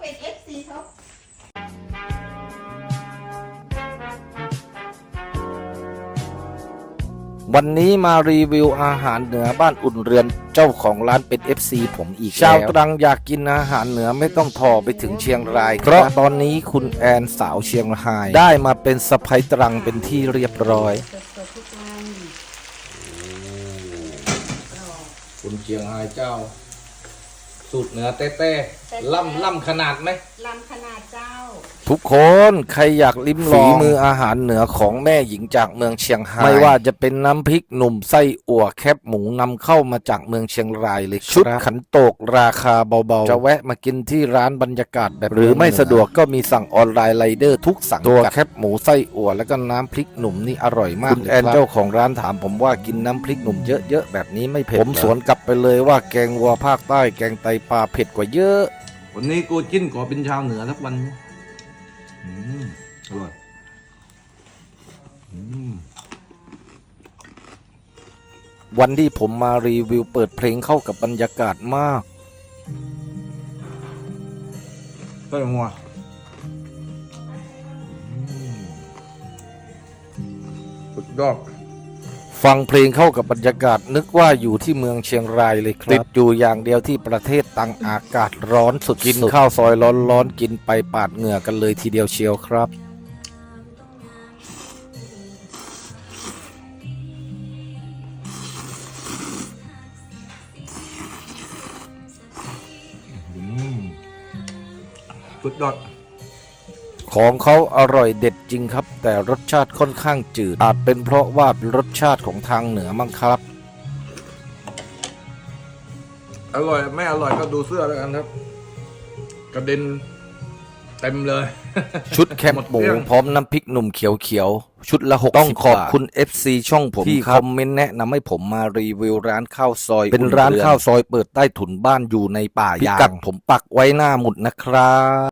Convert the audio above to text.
เป็นเอฟซีเขาวันนี้มารีวิวอาหารเหนือบ้านอุ่นเรือนเจ้าของร้านเป็น FC ผมอีกชาวตรังอยากกินอาหารเหนือไม่ต้องทอไปถึงเชียงราย เพราะตอนนี้คุณแอนสาวเชียงราย ได้มาเป็นสะพ้ยตรังเป็นที่เรียบร้อยสดๆทุกวันคุณเชียงรายเจ้า สูตรเหนือเต้ๆล่ำล่ำขนาดไหมลำขนาดเจ้า ทุกคนใครอยากลิ้มลองฝีมืออาหารเหนือของแม่หญิงจากเมืองเชียงรายไม่ว่าจะเป็นน้ำพริกหนุ่มไส้อั่วแคบหมูนำเข้ามาจากเมืองเชียงรายเลยชุดขันโตกราคาเบาๆ จะแวะมากินที่ร้านบรรยากาศแบบหรือไม่สะดวกก็มีสั่งออนไลน์ไรเดอร์ทุกสั่งตัวแคบหมูไส้อั่วแล้วก็น้ำพริกหนุ่มนี่อร่อยมากคุณแอนเจ้าของร้านถามผมว่ากินน้ำพริกหนุ่มเยอะๆแบบนี้ไม่เผ็ดผมสวนกลับไปเลยว่าแกงวัวภาคใต้แกงไตปลาเผ็ดกว่าเยอะ วันนี้กูจิ้นขอเป็นชาวเหนือสักวันอืมอร่อยอืมวันที่ผมมารีวิวเปิดเพลงเข้ากับบรรยากาศมากไส้หัวสุดยอด ฟังเพลงเข้ากับบรรยากาศนึกว่าอยู่ที่เมืองเชียงรายเลยครับติดอยู่อย่างเดียวที่ประเทศตังอากาศร้อนสุดกินข้าวซอยร้อนๆกินไปปาดเหงื่อกันเลยทีเดียวเชียวครับอืมสุดยอด ของเขาอร่อยเด็ดจริงครับ แต่รสชาติค่อนข้างจืด อาจเป็นเพราะว่ารสชาติของทางเหนือมั้งครับ อร่อยไม่อร่อยก็ดูเสื้อแล้วกันครับ กระเด็นเต็มเลย ชุดแคบหมูพร้อมน้ำพริกหนุ่มเขียวๆ ชุดละหกต้องขอบคุณ FC ช่องผมที่คอมเมนต์แนะนำให้ผมมารีวิวร้านข้าวซอย เป็นร้านข้าวซอยเปิดใต้ถุนบ้านอยู่ในป่ายางพิกัดผมปักไว้หน้าหมุดนะครับ